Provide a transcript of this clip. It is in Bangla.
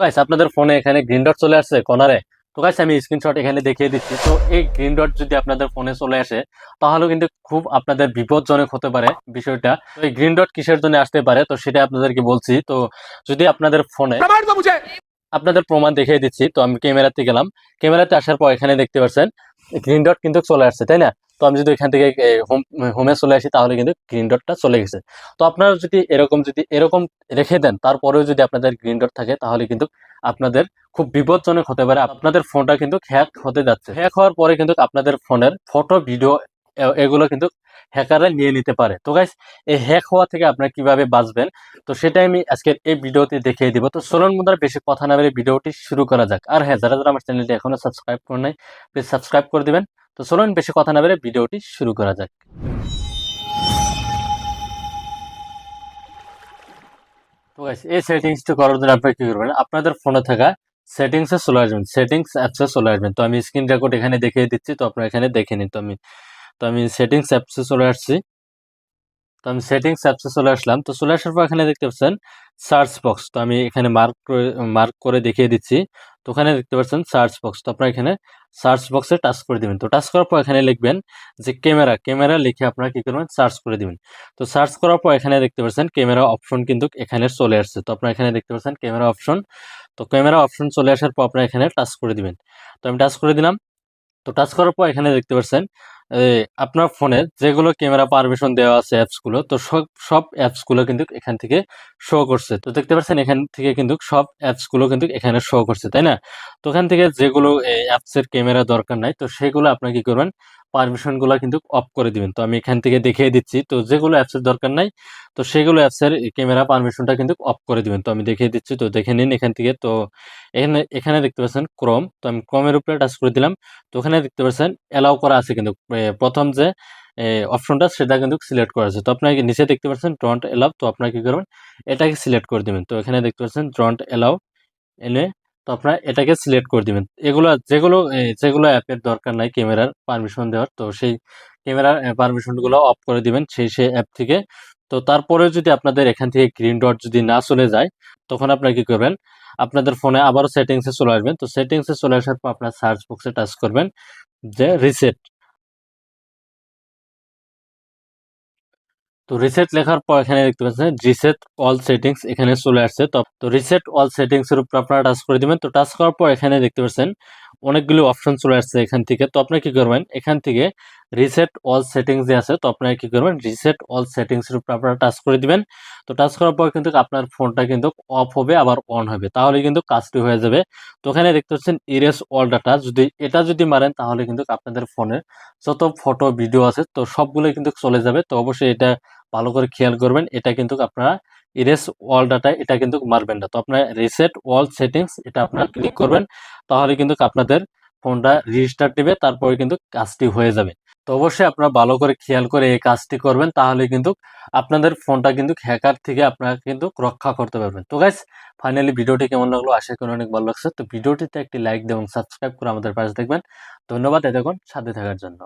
গাইস আপনাদের ফোনে এখানে গ্রিন ডট চলে আসছে কর্নারে তো গাইস আমি স্ক্রিনশট এখানে দেখিয়ে দিচ্ছি। তো এই গ্রিন ডট যদি আপনাদের ফোনে চলে আসে তাহলে কিন্তু খুব আপনাদের বিপদজনক হতে পারে বিষয়টা। তো এই গ্রিন ডট কিসের জন্য আসতে পারে তো সেটা আপনাদেরকে বলছি। তো যদি আপনাদের ফোনে আপনাদের প্রমাণ দেখিয়ে দিচ্ছি। তো আমি ক্যামেরাতে গেলাম। ক্যামেরাতে আসার পর এখানে দেখতে পাচ্ছেন গ্রিন ডট কিন্তু চলে আসছে তাই না? তো আমি যদি এখান থেকে হোম হোমে চলে আসি, তাহলে কিন্তু গ্রিন ডটটা চলে গেছে। তো আপনারা যদি এরকম যদি এরকম রেখে দেন, তারপরেও যদি আপনাদের গ্রিন ডট থাকে, তাহলে কিন্তু আপনাদের খুব বিপজ্জনক হতে পারে। আপনাদের ফোনটা কিন্তু হ্যাক হতে যাচ্ছে। হ্যাক হওয়ার পরে কিন্তু আপনাদের ফোনের ফটো ভিডিও এগুলো কিন্তু হ্যাকাররা নিয়ে নিতে পারে। তো গাইস এই হ্যাক হওয়া থেকে আপনারা কীভাবে বাঁচবেন? তো সেটাই আমি আজকের এই ভিডিওতে দেখিয়ে দিব। তো চলুন বন্ধুরা, বেশি কথা না বেরিয়ে ভিডিওটি শুরু করা যাক। আর হ্যাঁ যারা যারা আমার চ্যানেলটি এখনও সাবস্ক্রাইব করে নাই প্লিজ সাবস্ক্রাইব করে দিবেন। তো চলুন বেশি কথা না বেড়ে ভিডিওটি শুরু করা যাক। তো গাইস এই সেটিংসটা করার জন্য আপনারা কি করবেন? আপনাদের ফোনে থাকা সেটিংসে চলে আসবেন। সেটিংস অ্যাপসে চলে আসবেন। তো আমি স্ক্রিন রেকর্ড এখানে দেখিয়ে দিচ্ছি, তো আপনারা এখানে দেখে নিন। তো আমি তো আমি সেটিংস অ্যাপসে চলে আসছি। তো আমি সেটিংস অ্যাপসে চলে আসলাম। তো চলে আসার পর এখানে দেখতে পাচ্ছেন সার্চ বক্স তো আমি এখানে মার্ক মার্ক করে দেখিয়ে দিচ্ছি। তো ওখানে দেখতে পাচ্ছেন সার্চ বক্স তো আপনারা এখানে সার্চ বক্সে টাচ করে দিবেন। তো টাচ করার পর এখানে লিখবেন যে ক্যামেরা ক্যামেরা লিখে আপনারা কী করবেন? সার্চ করে দিবেন। তো সার্চ করার পর এখানে দেখতে পাচ্ছেন ক্যামেরা অপশন কিন্তু এখানে চলে আসছে। তো আপনারা এখানে দেখতে পাচ্ছেন ক্যামেরা অপশন তো ক্যামেরা অপশন চলে আসার পর আপনারা এখানে টাচ করে দিবেন। তো আমি টাচ করে দিলাম। তো টাচ করার পর এখানে দেখতে পাচ্ছেন আপনার ফোনে যেগুলো ক্যামেরা পারমিশন দেওয়া আছে অ্যাপসগুলো তো সব সব অ্যাপসগুলো কিন্তু এখান থেকে শো করছে। তো দেখতে পাচ্ছেন এখান থেকে কিন্তু সব অ্যাপসগুলো কিন্তু এখানে শো করছে, তাই না? তো এখান থেকে যেগুলো অ্যাপসের ক্যামেরা দরকার নাই, তো সেগুলো আপনার কি করবেন পারমিশনগুলো কিন্তু অফ করে দিবেন। তো আমি এখান থেকে দেখিয়ে দিচ্ছি, তো যেগুলো অ্যাপসের দরকার নাই, তো সেগুলো অ্যাপসের ক্যামেরা পারমিশনটা কিন্তু অফ করে দিবেন। তো আমি দেখিয়ে দিচ্ছি, তো দেখে নিন এখান থেকে। তো এখানে এখানে দেখতে পাচ্ছেন ক্রোম তো আমি ক্রোমের উপরে টাচ করে দিলাম। তো ওখানে দেখতে পাচ্ছেন অ্যালাউ করা আছে কিন্তু প্রথম যে অপশনটা সেটা কিন্তু সিলেক্ট করা আছে তো আপনাকে নিচে দেখতে পাচ্ছেন ড্রন্ট এলাও তো আপনারা কি করবেন, এটাকে সিলেক্ট করে দিবেন। তো এখানে দেখতে পাচ্ছেন ড্রন্ট এলাও এনে, তো আপনারা এটাকে সিলেক্ট করে দিবেন। এগুলো, যেগুলো যেগুলো অ্যাপের দরকার নাই ক্যামেরার পারমিশন দেওয়ার, তো সেই ক্যামেরার পারমিশনগুলো অফ করে দিবেন সেই সেই অ্যাপ থেকে। তো তারপরে যদি আপনাদের এখান থেকে গ্রিন ডট যদি না চলে যায়, তখন আপনারা কি করবেন, আপনাদের ফোনে আবারও সেটিংসে চলে আসবেন। তো সেটিংসে চলে আসার পর আপনার সার্চ বক্সে টাচ করবেন, যে রিসেট তো রিসেট লেখার পর এখানে দেখতে পাচ্ছেন রিসেট অল সেটিংস এখানে চলে আসছে। তো রিসেট অল সেটিংস এর উপর আপনারা টাচ করে দিবেন। তো টাচ করার পর এখানে দেখতে পাচ্ছেন, অনেকগুলো অপশন চলে আসছে এখান থেকে। তো আপনারা কি করবেন, এখান থেকে রিসেট অল সেটিংস যে আছে, তো আপনারা কি করবেন রিসেট অল সেটিংস এর উপর আপনারা টাচ করে দিবেন। তো টাচ করার পর কিন্তু আপনার ফোনটা কিন্তু অফ হবে, আবার অন হবে। তাহলে কিন্তু কাজটি হয়ে যাবে। তো ওখানে দেখতে পাচ্ছেন ইরেস অল ডাটা যদি, এটা যদি মারেন, তাহলে কিন্তু আপনাদের ফোনের যত ফটো ভিডিও আছে, তো সবগুলো কিন্তু চলে যাবে। তো অবশ্যই এটা ভালো করে খেয়াল করবেন, এটা কিন্তু আপনারা ইরেস অল ডাটা এটা কিন্তু মারবেন না। তো আপনার রিসেট ওয়াল সেটিংস এটা আপনারা ক্লিক করবেন, তাহলে কিন্তু আপনাদের ফোনটা রেজিস্টার নেবে তারপরে কিন্তু কাজটি হয়ে যাবে। তো অবশ্যই আপনারা ভালো করে খেয়াল করে এই কাজটি করবেন, তাহলে কিন্তু আপনাদের ফোনটা কিন্তু হ্যাকার থেকে আপনারা কিন্তু রক্ষা করতে পারবেন। তো গাইস ফাইনালি ভিডিওটি কেমন লাগল? আশা করি অনেক ভালো লাগছে। তো ভিডিওটিতে একটি লাইক দেবেন সাবস্ক্রাইব করে আমাদের পাশে দেখবেন ধন্যবাদ, এতক্ষণ সাথে থাকার জন্য।